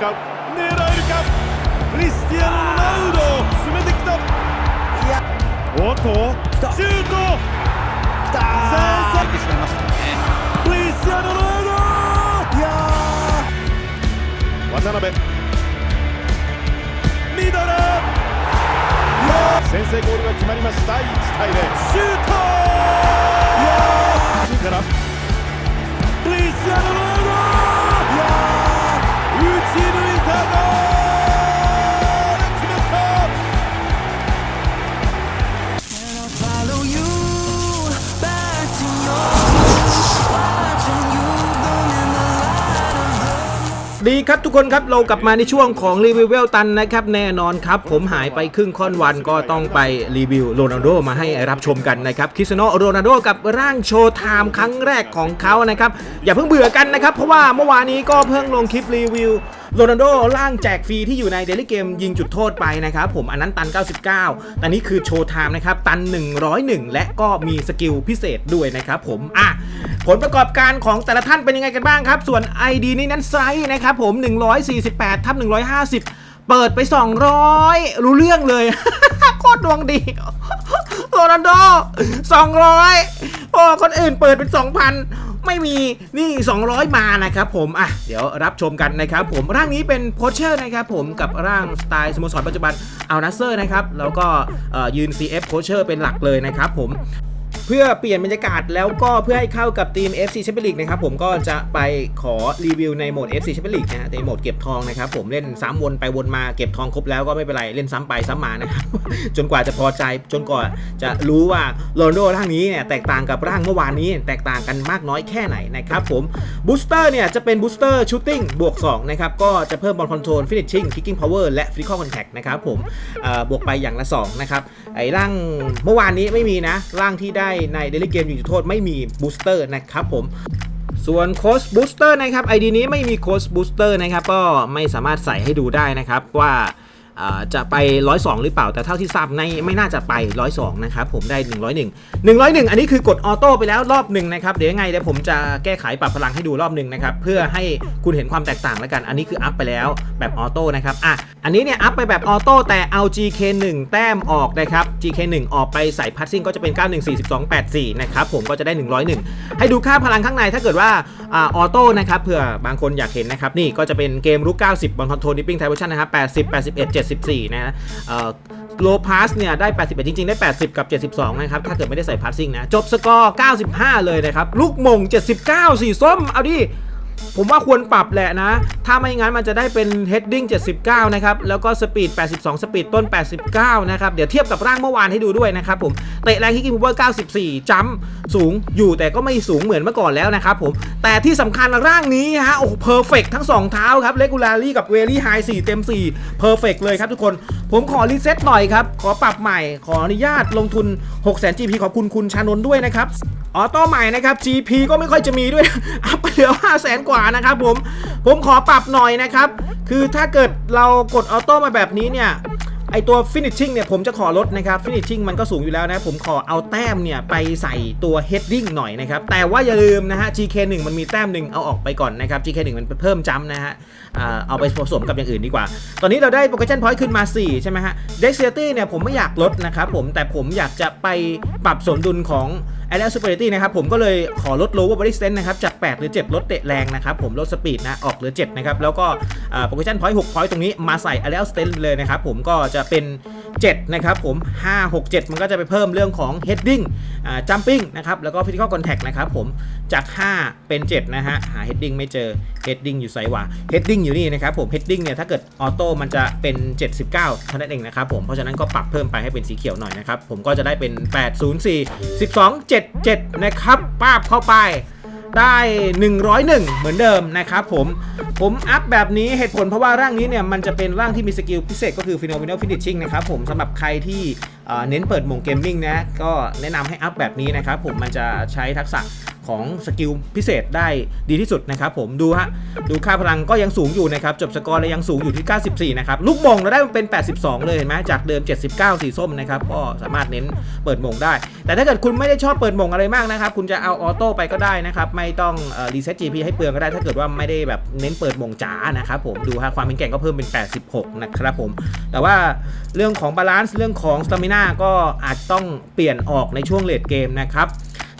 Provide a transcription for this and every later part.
か狙えるか。クリスティアーノ・ロナウド進めてきた。いや。おっとた。シュート。来た。さあてしまいましたねクリスティアーノ・ロナウいやド渡辺ミドル先制ゴールが決まりました1対0シュートからクリスティアーノ・ロナウド ดีครับทุกคนครับเรากลับมาในช่วงของรีวิวเวลตันนะครับแน่นอนครับ ผมหายไปครึ่งค่อนวันก็ต้องไปรีวิวโรนัลโดมาให้รับชมกันนะครับคริสโนโรนัลโดกับร่างโชว์ไทม์ครั้งแรกของเขานะครับอย่าเพิ่งเบื่อกันนะครับ เพราะว่าเมื่อวานนี้ก็เพิ่งลงคลิปรีวิว โรนัลโดร่างแจกฟรีที่อยู่ในเดลิเกมยิงจุดโทษไปนะครับผมอันนั้นตัน 99 แต่นี่คือโชว์ไทม์นะครับตัน 101 และก็มีสกิลพิเศษด้วยนะครับผมอะผลประกอบการของแต่ละท่านเป็นยังไงกันบ้างครับ ส่วน ID นี่นั้นไซส์นะครับผม 148ทับ150เปิดไป 200 รู้เรื่องเลย โคตรดวงดี โรนัลโด200 โอ้ คนอื่นเปิดเป็น 2,000 ไม่มีนี่ 200 มานะครับผมอะเดี๋ยวรับชมกันนะครับผมร่างนี้เป็นโพสเชอร์นะครับผมกับร่างสไตล์สโมสรปัจจุบันอัลนัสเซอร์นะครับแล้วก็ยืน CF โพสเชอร์เป็นหลักเลยนะครับผม พื่อเปลี่ยนบรรยากาศแล้วก็เพื่อให้เข้ากับทีม FC Champions League นะครับผมก็จะไปขอรีวิวในโหมด FC Champions League นะฮะในโหมดเก็บทองนะครับผมเล่นซ้ำวนไปวนมาเก็บทองครบแล้วก็ไม่เป็นไรเล่นซ้ำไปซ้ำมานะครับจนกว่าจะพอใจจนกว่าจะรู้ว่าโรนโดร่างนี้เนี่ยแตกต่างกับร่างเมื่อวานนี้แตกต่างกันมากน้อยแค่ไหนนะครับผมบูสเตอร์เนี่ยจะเป็นบูสเตอร์ชูตติ้งบวก2นะครับก็จะเพิ่มบอลคอนโทรลฟินิชชิ่งคิกกิ้งพาวเวอร์และฟิสิคอลคอนแทคนะครับผมบวกไปอย่างละ2นะครับไอ้ร่างเมื่อวานนี้ไม่มีนะร่างที่ได้ในเดลิเกมยิงจุดโทษไม่มีบูสเตอร์นะครับผมส่วนโค้ชบูสเตอร์นะครับไอดีนี้ไม่มีโค้ชบูสเตอร์นะครับก็ไม่สามารถใส่ให้ดูได้นะครับว่าอ่า จะไป 102 หรือเปล่า แต่เท่าที่ทราบในไม่น่าจะไป 102 นะครับ ผมได้ 101 101 อันนี้คือกดออโต้ไปแล้วรอบหนึ่งนะครับ เดี๋ยวยังไงเดี๋ยวผมจะแก้ไขปรับพลังให้ดูรอบหนึ่งนะครับ เพื่อให้คุณเห็นความแตกต่างแล้วกัน อันนี้คืออัพไปแล้วแบบออโต้นะครับ อะ อันนี้เนี่ยอัพไปแบบออโต้แต่เอา GK1 แต้มออกนะครับ GK1 ออกไปใส่พัซซิ่งก็จะเป็น 914284 นะครับ ผมก็จะได้ 101 ให้ดูค่าพลังข้างในถ้าเกิดว่าอ่าอโต้นะครับเผื่อบางคนอยากเห็นนะครับนี่ก็จะเป็นเกมรุก90บอลคอนโทรลดิปปิ้งไทเวอร์ชันนะครับ80 81 74 นะฮะเอ่อโลพาสเนี่ยได้ 81 จริง ๆ ได้ 80 กับ 72 นะครับ ถ้าเกิดไม่ได้ใส่พาสซิ่งนะ จบสกอร์ 95 เลยนะครับ ลูกมง 79 สีส้ม เอาดิ ผมว่าควรปรับแหละนะ ถ้าไม่งั้นมันจะได้เป็น heading 79 นะครับ แล้วก็สปีด 82 สปีดต้น 89 นะครับ เดี๋ยวเทียบกับร่างเมื่อวานให้ดูด้วยนะครับผม เตะแรงคิกกิ้งเวอร์ 94 จัมป์สูงอยู่แต่ก็ไม่สูงเหมือนเมื่อก่อนแล้วนะครับผม แต่ที่สำคัญร่างนี้ฮะ โอ้โหเพอร์เฟกทั้ง 2 เท้าครับเลกูลารี่กับเวลี่ไฮ4เต็ม4เพอร์เฟกเลยครับทุกคน ผมขอรีเซ็ตหน่อยครับ ขอปรับใหม่ ขออนุญาตลงทุน 6 0 0 0 0 GP ขอบคุณคุณชานนท์ด้วยนะครับ ออโต้ใหม่นะครับ GP ก็ไม่ค่อยจะมีด้วย อัพไปเหลือ 5 0 0แสนกว่านะครับผม ผมขอปรับหน่อยนะครับ คือถ้าเกิดเรากดออโต้มาแบบนี้เนี่ย ไอตัว finishing เนี่ยผมจะขอลดนะครับ finishing มันก็สูงอยู่แล้วนะ ผมขอเอาแต้มเนี่ยไปใส่ตัว heading หน่อยนะครับ แต่ว่าอย่าลืมนะฮะ GK1 มันมีแต้มหนึ่งเอาออกไปก่อนนะครับ GK1 มันเพิ่มจัมนะฮะเอาไปผสมกับอย่างอื่นดีกว่า ตอนนี้เราได้ progression point ขึ้นมา 4 ใช่ไหมฮะ dexterity เนี่ยผมไม่อยากลดนะครับผมแต่ผมอยากจะไปปรับสมดุลของ a r e a superiority นะครับผมก็เลยขอลด lower body strength นะครับจาก 8 หรือ 7 ลดเตะแรงนะครับผมลดสปีดนะออกเหลือ 7 นะครับ แล้วก็โปรเกชั่นพอยต์หกพอยต์ตรงนี้มาใส่ a r e a strength เลยนะครับผมก็จะเป็น 7 นะครับผม 5 6 7 มันก็จะไปเพิ่มเรื่องของ heading อ่า jumping นะครับ แล้วก็ physical contact นะครับผม จาก 5 เป็น 7 นะฮะ หา heading ไม่เจอ heading อยู่ไซว่า heading อยู่นี่นะครับผม heading เนี่ย ถ้าเกิดออโต้มันจะเป็น 79 เท่านั้นเองนะครับผม เพราะฉะนั้นก็ปรับเพิ่มไปให้เป็นสีเขียวหน่อยนะครับ ผมก็จะได้เป็น 804 12 77 นะครับป้าบเข้าไป ได้ 101 เหมือนเดิมนะครับผม ผมอัพแบบนี้เหตุผลเพราะว่าร่างนี้เนี่ย มันจะเป็นร่างที่มีสกิลพิเศษก็คือ Phenomenal Finishing นะครับผมสำหรับใครที่ เน้นเปิดหมงเกมมิ่งนะก็แนะนำให้อัพแบบนี้นะครับผมมันจะใช้ทักษะของสกิลพิเศษได้ดีที่สุดนะครับผมดูฮะดูค่าพลังก็ยังสูงอยู่นะครับ จบสกอร์เลยยังสูงอยู่ที่ 94 นะครับ ลูกมงเราได้เป็น 82 เลยเห็นไหมจากเดิม 79 สีส้มนะครับ ก็สามารถเน้นเปิดมงได้ แต่ถ้าเกิดคุณไม่ได้ชอบเปิดมงอะไรมากนะครับ คุณจะเอาออโต้ไปก็ได้นะครับ ไม่ต้องรีเซ็ต GP ให้เปลืองก็ได้ ถ้าเกิดว่าไม่ได้แบบเน้นเปิดมงจ๋านะครับผมดูฮะความเป็นแก่งก็เพิ่มเป็น 86 นะครับผมแต่ว่าเรื่องของบาลานซ์เรื่องของสตามิน่าก็อาจต้องเปลี่ยนออกในช่วงเลดเกมนะครับ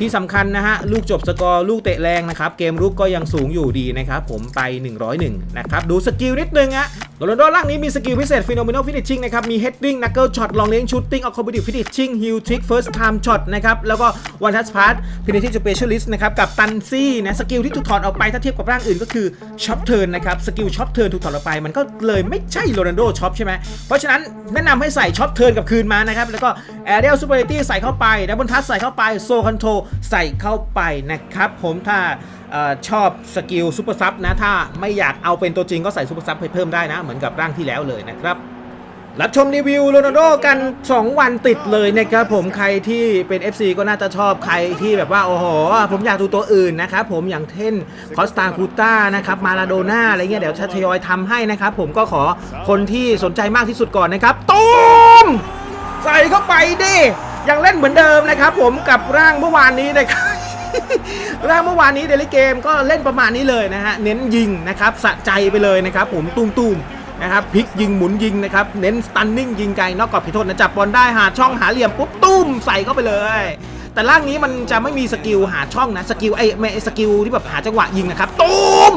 ที่สำคัญนะฮะ ลูกจบสกอร์ ลูกเตะแรงนะครับ เกมรุกก็ยังสูงอยู่ดีนะครับ ผมไป 101 นะครับ ดูสกิลนิดนึงฮะโรนัลโดล่างนี้มีสกิลพิเศษ Phenomenal Finishing นะครับ มี Heading Knuckle Shot Long Range Shooting Accommodative Finishing Heel Trick First Time Shot นะครับ แล้วก็ One Touch Pass Finishing Specialist นะครับ กับตันซี่นะสกิลที่ถูกถอดออกไปถ้าเทียบกับร่างอื่นก็คือ Chop Turn นนะครับสกิล Chop Turn ถูกถอดออกไปมันก็เลยไม่ใช่โรนัลโดช็อปใช่ไหมเพราะฉะนั้นแนะนำให้ใส่ Chop Turn กับคืนมานะครับแล้วก็ Aerial Superiority ใส่เข้าไป Double Touch ใส่เข้าไป Soul Control ใส่เข้าไปนะครับ ผมถ้าชอบสกิลซูเปอร์ซับนะ ถ้าไม่อยากเอาเป็นตัวจริงก็ใส่ซูเปอร์ซับให้เพิ่มได้นะ เหมือนกับร่างที่แล้วเลยนะครับรับชมรีวิวโรนัลโดกัน 2 วันติดเลยนะครับผมใครที่เป็น FC ก็น่าจะชอบใครที่แบบว่า โอ้โห ผมอยากดูตัวอื่นนะครับผมอย่างเช่นคอสตาคูต้านะครับมาลาโดน่าอะไรเงี้ยเดี๋ยวจะทยอยทำให้นะครับผมก็ขอคนที่สนใจมากที่สุดก่อนนะครับตูมใส่เข้าไปดิ ยังเล่นเหมือนเดิมนะครับผมกับร่างเมื่อวานนี้นะครับร่างเมื่อวานนี้เดลิเกมก็เล่นประมาณนี้เลยนะฮะเน้นยิงนะครับสะใจไปเลยนะครับผมตุ้มๆนะครับพลิกยิงหมุนยิงนะครับเน้นสตันนิ่งยิงไกลนอกกรอบผิดโทษนะจับบอลได้หาช่องหาเหลี่ยมปุ๊บตุ้มใส่เข้าไปเลย แต่ร่างนี้มันจะไม่มีสกิลหาช่องนะสกิลไอ้ไม่ไอ้สกิลที่แบบหาจังหวะยิงนะครับตุ้ม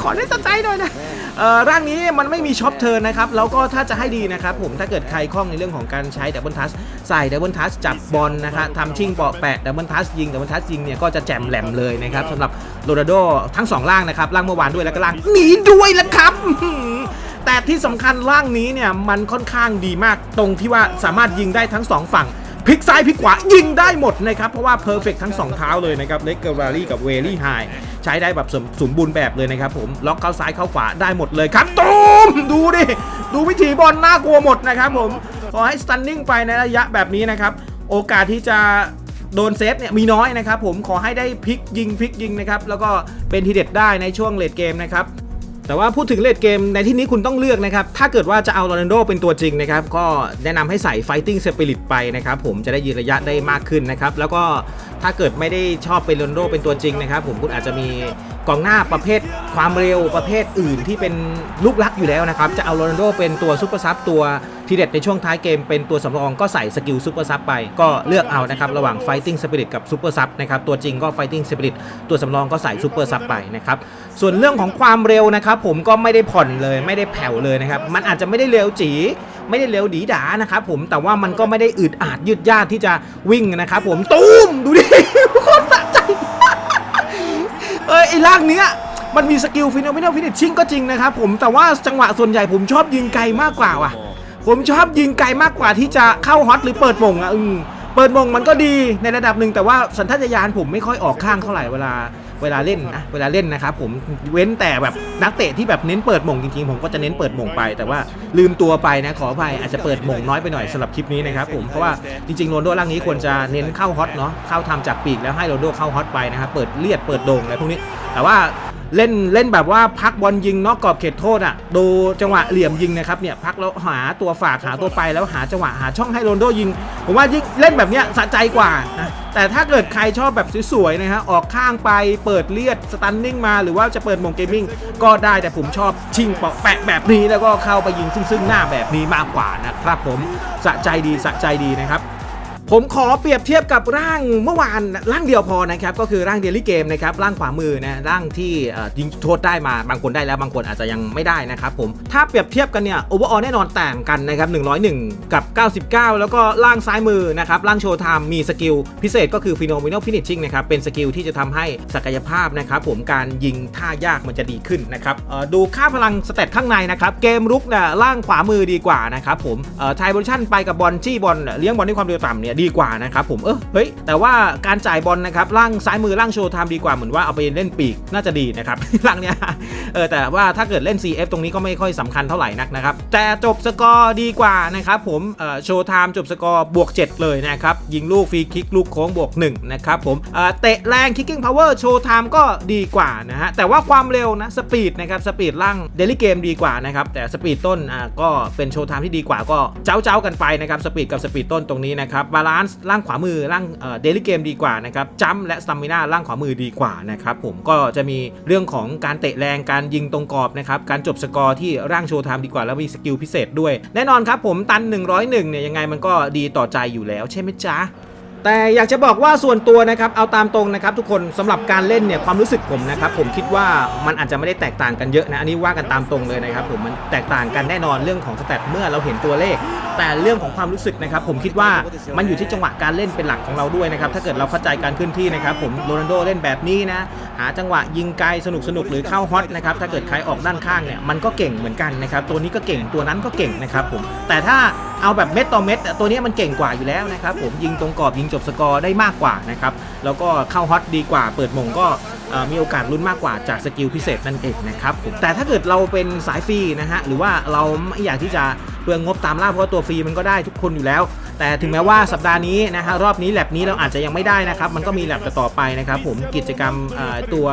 ขอได้สนใจหน่อยนะเอ่อร่างนี้มันไม่มีช็อปเทิร์นนะครับแล้วก็ถ้าจะให้ดีนะครับผมถ้าเกิดใครคล่องในเรื่องของการใช้ดับเบิลทัชใส่ดับเบิลทัชจับบอลนะครับทำชิงเปาะแปะดับเบิลทัชยิงดับเบิลทัชยิงเนี่ยก็จะแจ่มแหลมเลยนะครับสำหรับโรนัลโดทั้งสองร่างนะครับร่างเมื่อวานด้วยแล้วก็ร่างนี้ด้วยละครับแต่ที่สำคัญร่างนี้เนี่ยมันค่อนข้างดีมากตรงที่ว่าสามารถยิงได้ทั้งสองฝั่ง พลิกซ้ายพลิกขวายิงได้หมดนะครับ เพราะว่าเพอร์เฟกทั้ง 2 เท้าเลยนะครับเลกเกอร์วารี่กับเวลี่ไฮใช้ได้แบบสมสมบูรณ์แบบเลยนะครับผมล็อกเข้าซ้ายเข้าขวาได้หมดเลยครับตูมดูดิ ดูวิธีบอลน่ากลัวหมดนะครับผมขอให้สตันนิ่งไปในระยะแบบนี้นะครับ โอกาสที่จะโดนเซฟเนี่ยมีน้อยนะครับผมขอให้ได้พลิกยิงพลิกยิงนะครับแล้วก็เป็นทีเด็ดได้ในช่วงเลดเกมนะครับ แต่ว่าพูดถึงเลดเกมในที่นี้คุณต้องเลือกนะครับ ถ้าเกิดว่าจะเอาโรนัลโดเป็นตัวจริงนะครับ ก็แนะนำให้ใส่ Fighting Spirit ไปนะครับ ผมจะได้ยืนระยะได้มากขึ้นนะครับ แล้วก็ ถ้าเกิดไม่ได้ชอบเป็นโรนโดเป็นตัวจริงนะครับผมคุณอาจจะมีกองหน้าประเภทความเร็วประเภทอื่นที่เป็นลูกลักอยู่แล้วนะครับ จะเอาโรนัลโดเป็นตัวซุปเปอร์ซับตัวทีเด็ดในช่วงท้ายเกมเป็นตัวสำรองก็ใส่สกิลซุปเปอร์ซับไป ก็เลือกเอานะครับ ระหว่าง Fighting Spirit กับซุปเปอร์ซับนะครับ ตัวจริงก็ Fighting Spirit ตัวสำรองก็ใส่ซุปเปอร์ซับไปนะครับ ส่วนเรื่องของความเร็วนะครับผมก็ไม่ได้ผ่อนเลยไม่ได้แผ่วเลยนะครับมันอาจจะไม่ได้เร็วจี ไม่ได้เร็วดีดานะครับผมแต่ว่ามันก็ไม่ได้อึดอาดยืดยาดที่จะวิ่งนะครับผมตุ้มดูดิโคตรสะใจเออไอ้ร่างเนี้ยมันมีสกิลฟิน o มิน a ลฟินิชชิ่งก็จริงนะครับผมแต่ว่าจังหวะส่วนใหญ่ผมชอบยิงไกลมากกว่าว่ะ ผมชอบยิงไกลมากกว่าที่จะเข้าฮอตหรือเปิดมงอะอืมเปิดมงมันก็ดีในระดับหนึ่งแต่ว่าสัญชาตญาณผมไม่ค่อยออกข้างเท่าไหร่เวลา เวลาเล่นนะเวลาเล่นนะครับผมเว้นแต่แบบนักเตะที่แบบเน้นเปิดมงจริงๆ ผมก็จะเน้นเปิดมงไป แต่ว่าลืมตัวไปนะขออภัยอาจจะเปิดมงน้อยไปหน่อยสำหรับคลิปนี้นะครับผมเพราะว่าจริงๆโรนโดร่างนี้ควรจะเน้นเข้าฮอตเนาะเข้าทำจากปีกแล้วให้โรนโดเข้าฮอตไปนะครับเปิดเลียดเปิดโด่งอะไรพวกนี้ แต่ว่า เล่นเล่นแบบว่าพักบอลยิงนอกกรอบเขตโทษอะดูจังหวะเหลี่ยมยิงนะครับเนี่ยพักแล้วหาตัวฝากหาตัวไปแล้วหาจังหวะหาช่องให้โรนโดยิง ผมว่ายิ่งเล่นแบบเนี้ยสะใจกว่านะแต่ถ้าเกิดใครชอบแบบสวยๆนะฮะออกข้างไปเปิดเลียดสตันนิ่งมาหรือว่าจะเปิดมงเกมมิ่งก็ได้แต่ผมชอบชิงเปาะแปะแบบนี้แล้วก็เข้าไปยิงซึ่งซึ่งหน้าแบบนี้มากกว่านะครับผมสะใจดีสะใจดีนะครับ ผมขอเปรียบเทียบกับร่างเมื่อวานร่างเดียวพอนะครับก็คือร่างเดลี่เกมนะครับร่างขวามือนะร่างที่ยิงโทษได้มาบางคนได้แล้วบางคนอาจจะยังไม่ได้นะครับผมถ้าเปรียบเทียบกันเนี่ยโอเวอร์ออลแน่นอนต่างกันนะครับ101 กับ 99 แล้วก็ร่างซ้ายมือนะครับร่างโชว์ไทม์มีสกิลพิเศษก็คือฟิโนมินลฟินิชชิ่งนะครับเป็นสกิลที่จะทำให้ศักยภาพนะครับผมการยิงท่ายากมันจะดีขึ้นนะครับดูค่าพลังสเตตข้างในนะครับเกมรุกเนี่ยร่างขวามือดีกว่านะครับผมไทยโพชั่นไปกับบอลจี้บอลเลี้ยงบอลด้วยความเร็วต่ำเนี่ยดีดีกว่านะครับผมเออเฮ้ยแต่ว่าการจ่ายบอลนะครับล่างซ้ายมือล่างโชว์ไทม์ดีกว่าเหมือนว่าเอาไปเล่นปีกน่าจะดีนะครับล่างเนี้ยเออแต่ว่าถ้าเกิดเล่น CF ตรงนี้ก็ไม่ค่อยสำคัญเท่าไหร่นักนะครับแต่จบสกอร์ดีกว่านะครับผมเออโชว์ไทม์จบสกอร์บวก 7 เลยนะครับยิงลูกฟรีคิกลูกโค้งบวก1นะครับผมเออเตะแรง kicking power โชว์ไทม์ก็ดีกว่านะฮะแต่ว่าความเร็วนะสปีดนะครับสปีดล่างเดลิเกมดีกว่านะครับแต่สปีดต้นอ่าก็เป็นโชว์ไทม์ที่ดีกว่าก็เจ้าเจ้ากันไปนะครับสปีดกับสปีดต้นตรงนี้นะครับบาลานซ์ล่างขวามือล่างเดลิเกมดีกว่านะครับจัมและสตามิน่าล่างขวามือดีกว่านะครับผมก็จะมีเรื่องของการเตะแรงการยิงตรงกรอบนะครับการจบสกอร์ที่ร่างโชว์ไทม์ดีกว่าแล้วมีสกิลพิเศษด้วย แน่นอนครับผมตัน 101เนี่ยยังไงมันก็ดีต่อใจอยู่แล้วใช่ไหมจ๊ะ แต่อยากจะบอกว่าส่วนตัวนะครับเอาตามตรงนะครับ ทุกคนสำหรับการเล่นเนี่ยความรู้สึกผมนะครับผมคิดว่ามันอาจจะไม่ได้แตกต่างกันเยอะนะอันนี้ว่ากันตามตรงเลยนะครับผมมันแตกต่างกันแน่นอนเรื่องของสแตทเมื่อเราเห็นตัวเลข แต่เรื่องของความรู้สึกนะครับผมคิดว่ามันอยู่ที่จังหวะการเล่นเป็นหลักของเราด้วยนะครับถ้าเกิดเราเข้าใจการขึ้นที่นะครับผมโรนัลโดเล่นแบบนี้นะหาจังหวะยิงไกลสนุกสนุกหรือเข้าฮอตนะครับถ้าเกิดใครออกด้านข้างเนี่ยมันก็เก่งเหมือนกันนะครับตัวนี้ก็เก่งตัวนั้นก็เก่งนะครับผมแต่ถ้า เอาแบบเม็ดต่อเม็ดตัวนี้มันเก่งกว่าอยู่แล้วนะครับผมยิงตรงกรอบยิงจบสกอร์ได้มากกว่านะครับแล้วก็เข้าฮอตดีกว่า เปิดมงก็มีโอกาสลุ้นมากกว่าจากสกิลพิเศษนั่นเองนะครับผมแต่ถ้าเกิดเราเป็นสายฟรีนะฮะหรือว่าเราไม่อยากที่จะเปลืองงบตามล่าเพราะว่าตัวฟรีมันก็ได้ทุกคนอยู่แล้ว แต่ถึงแม้ว่าสัปดาห์นี้นะฮะรอบนี้แลบนี้เราอาจจะยังไม่ได้นะครับมันก็มีแลบต่อไปนะครับผมกิจกรรมตัว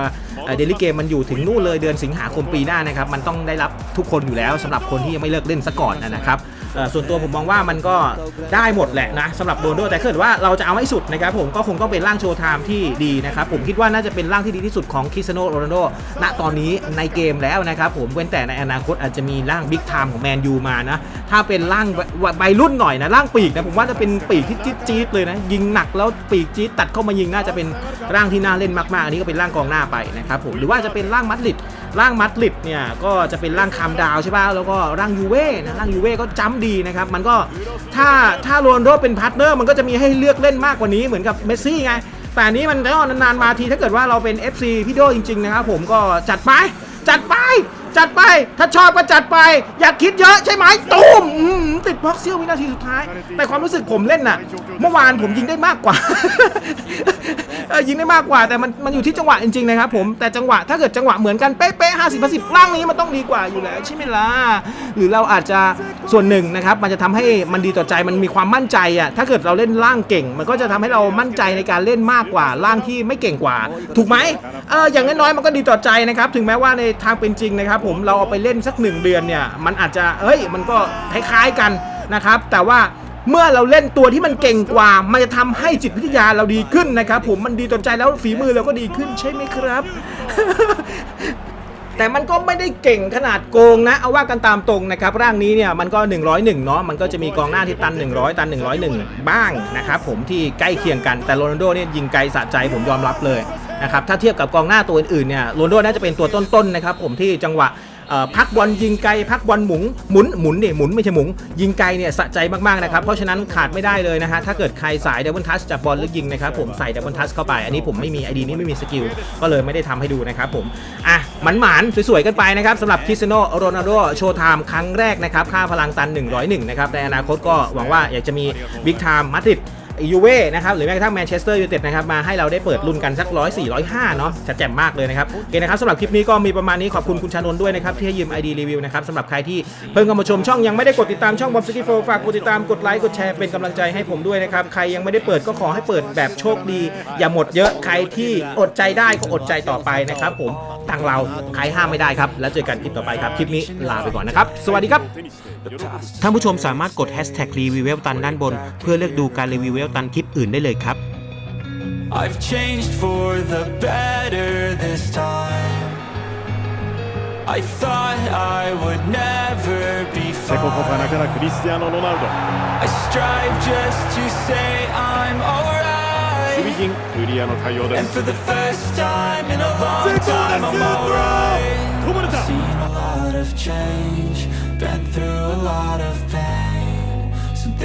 เดลิเกมมันอยู่ถึงนู่นเลยเดือนสิงหาคมปีหน้านะครับมันต้องได้รับทุกคนอยู่แล้วสำหรับคนที่ยังไม่เลิกเล่นซะก่อนนะครับ ส่วนตัวผมมองว่ามันก็ได้หมดแหละนะสำหรับโดนโดแต่ถ้าเกิดว่าเราจะเอาให้สุดนะครับผมก็คงต้องเป็นร่างโชว์ไทม์ที่ดีนะครับผมคิดว่าน่าจะเป็นร่างที่ดีที่สุดของคริสโนโรนัลโดณตอนนี้ในเกมแล้วนะครับผมเว้นแต่ในอนาคตอาจจะมีร่างบิ๊กไทม์ของแมนยูมานะถ้าเป็นร่างใบรุ่นหน่อยนะร่างปีกนะผมว่าจะเป็นปีกที่จี๊ดจี๊ดเลยนะยิงหนักแล้วปีกจี๊ดตัดเข้ามายิงน่าจะเป็นร่างที่น่าเล่นมากๆอันนี้ก็เป็นร่างกองหน้าไปนะครับผมหรือว่าจะเป็นร่างมัดลิด ร่างมัดลิดเนี่ยก็จะเป็นร่างคามดาวใช่ป่ะแล้วก็ร่างยูเว่นะร่างยูเว่ก็จ้ำดีนะครับมันก็ถ้าถ้าโรนโดเป็นพาร์ทเนอร์มันก็จะมีให้เลือกเล่นมากกว่านี้เหมือนกับเมสซี่ไงแต่นี้มันก็นานๆมาทีถ้าเกิดว่าเราเป็น FC พี่โดจริงๆนะครับผมก็จัดไป จัดไป จัดไป ถ้าชอบก็จัดไป อยากคิดเยอะใช่ไหมตูมติดบล็อกเซี่ยววินาทีสุดท้าย แต่ความรู้สึกผมเล่นน่ะ เมื่อวานผมยิงได้มากกว่า เออยิงได้มากกว่า แต่มันมันอยู่ที่จังหวะจริงๆนะครับผมแต่จังหวะถ้าเกิดจังหวะเหมือนกันเป๊ะๆห้าสิบสิบร่างนี้มันต้องดีกว่าอยู่แล้วใช่ไหมล่ะหรือเราอาจจะส่วนหนึ่งนะครับมันจะทำให้มันดีต่อใจมันมีความมั่นใจอะถ้าเกิดเราเล่นร่างเก่ง มันก็จะทำให้เรามั่นใจในการเล่นมากกว่าร่างที่ไม่เก่งกว่า ถูกไหมเอออย่างน้อยๆมันก็ดีต่อใจนะครับถึงแม้ว่าในทางเป็นจริงนะครับผมเราเอาไปเล่นสักหนึ่งเดือนเนี่ยมันอาจจะเอ้ยมันก็คล้ายๆกันนะครับแต่ว่า เมื่อเราเล่นตัวที่มันเก่งกว่า มันจะทำให้จิตวิทยาเราดีขึ้นนะครับ ผมมันดีต่อใจแล้วฝีมือเราก็ดีขึ้นใช่ไหมครับ แต่มันก็ไม่ได้เก่งขนาดโกงนะ เอาว่ากันตามตรงนะครับ ร่างนี้เนี่ยมันก็ 101 เนาะมันก็จะมีกองหน้าที่ตัน 100 ตัน 101 บ้างนะครับผมที่ใกล้เคียงกันแต่โรนัลโดเนี่ยยิงไกลสะใจผมยอมรับเลยนะครับถ้าเทียบกับกองหน้าตัวอื่นๆเนี่ยโรนัลโดน่าจะเป็นตัวต้นๆนะครับผมที่จังหวะ พักบอลยิงไกลพักบอลหมุนหมุนหมุนเนี่ยหมุนไม่ใช่หมุนยิงไกลเนี่ยสะใจมากๆนะครับเพราะฉะนั้นขาดไม่ได้เลยนะฮะถ้าเกิดใครสายดับเบิลทัชจับบอลหรือยิงนะครับผมใส่ดับเบิลทัชเข้าไป อันนี้ผมไม่มีไอดีนี้ไม่มีสกิลก็เลยไม่ได้ทำให้ดูนะครับผมอะหมันหมานๆสวยๆกันไปนะครับสำหรับคริสเตียโนโรนัลโดโชว์ไทม์ครั้งแรกนะครับค่าพลังตัน 101นะครับในอนาคตก็หวังว่าอยากจะมีบิ๊กไทม์มาดริด ยูเว่นะครับหรือแม้กระทั่งแมนเชสเตอร์ยูไนเต็ดนะครับมาให้เราได้เปิดรุ่นกันสักร้อยสี่ร้อยห้าเนาะจะแจ่มมากเลยนะครับโอเคนะครับสำหรับคลิปนี้ก็มีประมาณนี้ขอบคุณคุณชานนท์ด้วยนะครับที่ให้ยืม ID รีวิวนะครับสำหรับใครที่เพิ่งเข้ามาชมช่องยังไม่ได้กดติดตามช่องบอมสกิโฟฝากกดติดตามกดไลค์กดแชร์เป็นกำลังใจให้ผมด้วยนะครับใครยังไม่ได้เปิดก็ขอให้เปิดแบบโชคดี อย่าหมดเยอะใครที่อดใจได้ก็อดใจต่อไปนะครับผมทางเราใครห้ามไม่ได้ครับ แล้วเจอกันคลิปต่อไปครับ คลิปนี้ลาไปก่อนนะครับ สวัสดีครับท่านผู้ชมสามารถกดแฮชแท็กรีวิวเวลตันด้านบน เพื่อเลือกดูการรีวิวเวลตันคลิปอื่นได้เลยครับ I've changed for the better this time I thought I would never be fine ここからからクリスティアーノ・ロナウド I strive just to say I'm alright クリアの対応です And for the first time in a long time, I'm alright. I've seen a lot of change, been through a lot of pain.